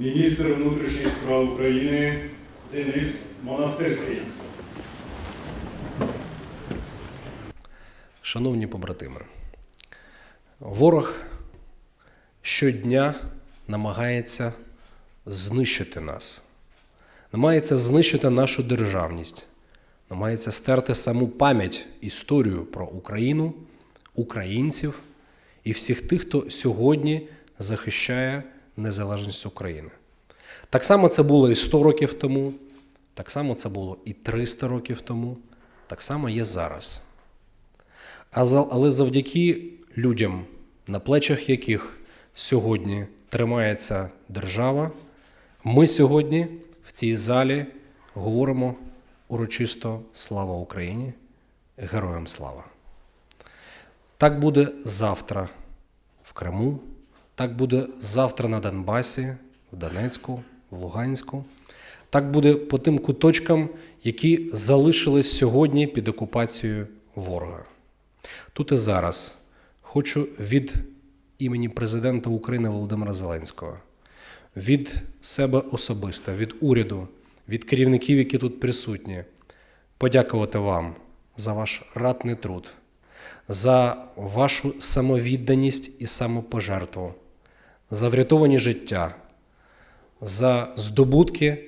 Міністр внутрішніх справ України Денис Монастирський. Шановні побратими, ворог щодня намагається знищити нас, намагається знищити нашу державність, намагається стерти саму пам'ять, історію про Україну, українців і всіх тих, хто сьогодні захищає незалежність України. Так само це було і 100 років тому, так само це було і 300 років тому, так само є зараз. Але завдяки людям, на плечах яких сьогодні тримається держава, ми сьогодні в цій залі говоримо урочисто Слава Україні! Героям слава! Так буде завтра в Криму, так буде завтра на Донбасі, в Донецьку, в Луганську. Так буде по тим куточкам, які залишились сьогодні під окупацією ворога. Тут і зараз хочу від імені президента України Володимира Зеленського, від себе особисто, від уряду, від керівників, які тут присутні, подякувати вам за ваш ратний труд, за вашу самовідданість і самопожертву, за врятовані життя, за здобутки,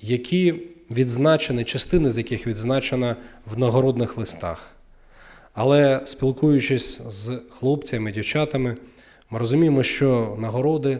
які відзначені, частини з яких відзначена в нагородних листах. Але спілкуючись з хлопцями, дівчатами, ми розуміємо, що нагороди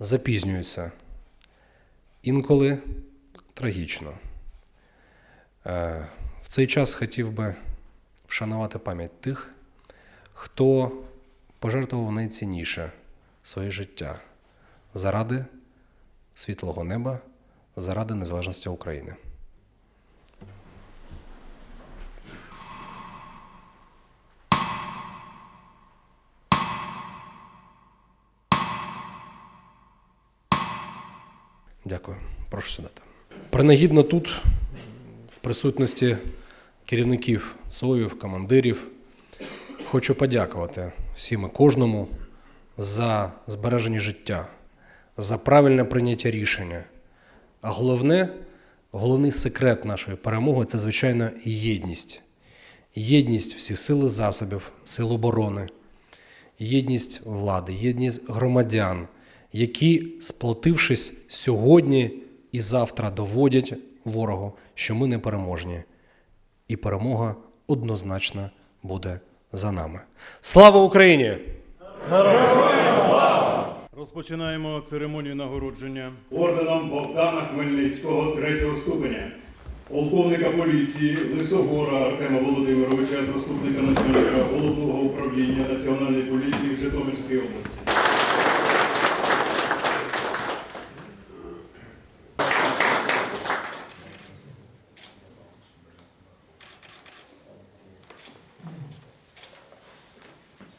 запізнюються. Інколи трагічно. Е, В цей час хотів би вшанувати пам'ять тих, хто пожертвував найцінніше своє життя заради світлого неба, заради незалежності України. Дякую. Прошу сідати. Принагідно тут, в присутності керівників СОЮВ, командирів, хочу подякувати всім і кожному за збереження життя, за правильне прийняття рішення. А головне, головний секрет нашої перемоги це, звичайно, єдність. Єдність всіх сил і засобів, сил оборони, єдність влади, єдність громадян, які, сплотившись сьогодні і завтра, доводять ворогу, що ми не переможні, і перемога однозначно буде за нами. Слава Україні! Розпочинаємо церемонію нагородження орденом Богдана Хмельницького третього ступеня. Полковника поліції Лисогора Артема Володимировича, заступника начальника головного управління Національної поліції в Житомирській області.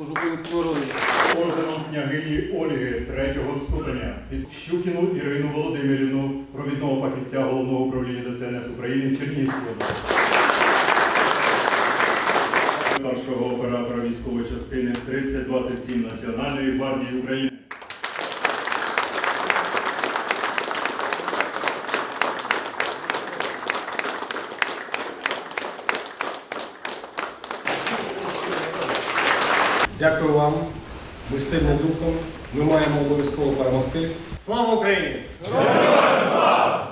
Служу українському народу. Орденом княгині Ольги третього ступеня від Щукіну Ірину Володимирівну, провідного фахівця головного управління ДСНС України в Чернігівській. Старшого оператора військової частини 3027 Національної гвардії України. Дякую вам. Ми сильні духом. Ми маємо обов'язково перемогти. Слава Україні! Героям слава!